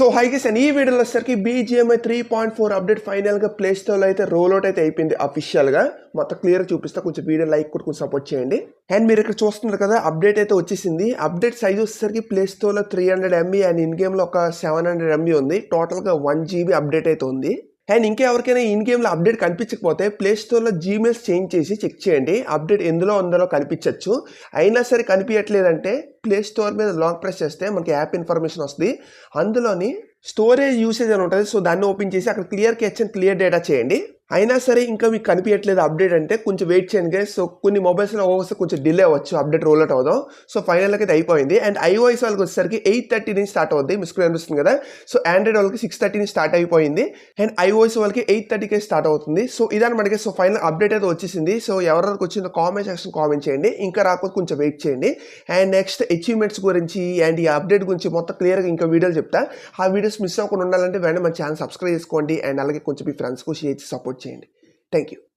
So high guess and ఈ వీడియోలో వచ్చేసరికి BGMI three point four update ఫైనల్గా ప్లే స్టోర్లో అయితే రోల్ అవుట్ అయితే అయిపోయింది అఫీషియల్గా మొత్తం క్లియర్ చూపిస్తా కొంచెం వీడియో లైక్ కూడా కొంచెం సపోర్ట్ చేయండి. అండ్ మీరు ఇక్కడ చూస్తున్నారు కదా అప్డేట్ అయితే వచ్చేసింది. అప్డేట్ సైజ్ వచ్చేసరికి ప్లే స్టోర్లో three hundred MB and in గేమ్లో ఒక సెవెన్ హండ్రెడ్ ఎంబీ ఉంది. టోటల్గా వన్ జీబీ అప్డేట్ అయితే ఉంది. అండ్ ఇంకెవరికైనా ఇన్ గేమ్లో అప్డేట్ కనిపించకపోతే ప్లే స్టోర్లో జీమెయిల్స్ చేంజ్ చేసి చెక్ చేయండి. అప్డేట్ ఎందులో ఉందో కనిపించవచ్చు అయినా సరే కనిపించట్లేదంటే ప్లే స్టోర్ మీద లాంగ్ ప్రెస్ చేస్తే మనకి యాప్ ఇన్ఫర్మేషన్ వస్తుంది. అందులోని స్టోరేజ్ యూసేజ్ అని ఉంటుంది. సో దాన్ని ఓపెన్ చేసి అక్కడ clear cache and clear data చేయండి. అయినా సరే ఇంకా మీకు కనిపించట్లేదు అప్డేట్ అంటే కొంచెం వెయిట్ చేయండి గైస్ సో కొన్ని మొబైల్స్లో ఓవర్స్ కొంచెం డిలే అవ్వచ్చు అప్డేట్ రోల్ అవుట్ అవుదాం. సో ఫైనల్గా అయితే అయిపోయింది. అండ్ ఐఓఎస్ వాళ్ళకి వచ్చేసరికి ఎయిట్ థర్టీ నుంచి స్టార్ట్ అవుద్ది. మీ స్క్రీన్ అనిపిస్తుంది కదా? సో ఆండ్రాయిడ్ వాళ్ళకి సిక్స్ థర్టీ నుంచి స్టార్ట్ అయిపోయింది. అండ్ ఐఓఎస్ వాళ్ళకి ఎయిట్ థర్టీకే స్టార్ట్ అవుతుంది. సో ఇదన్నమాట సో ఫైనల్ అప్డేట్ అయితే వచ్చేసింది. సో ఎవరెవరికి వచ్చిందో కామెంట్ సెక్షన్ కామెంట్ చేయండి. ఇంకా రాకపోతే కొంచెం వెయిట్ చేయండి. అండ్ నెక్స్ట్ అచీవ్మెంట్స్ గురించి అండ్ ఈ అప్డేట్ గురించి మొత్తం క్లియర్గా ఇంకా వీడియోలు చెప్తా. ఆ వీడియోస్ మిస్ అవ్వకుండా ఉండాలంటే వెంటనే మన ఛానల్ సబ్స్క్రైబ్ చేసుకోండి. అండ్ అలాగే కొంచెం మీ ఫ్రెండ్స్కు షేర్ చేసి సపోర్ట్ change. Thank you.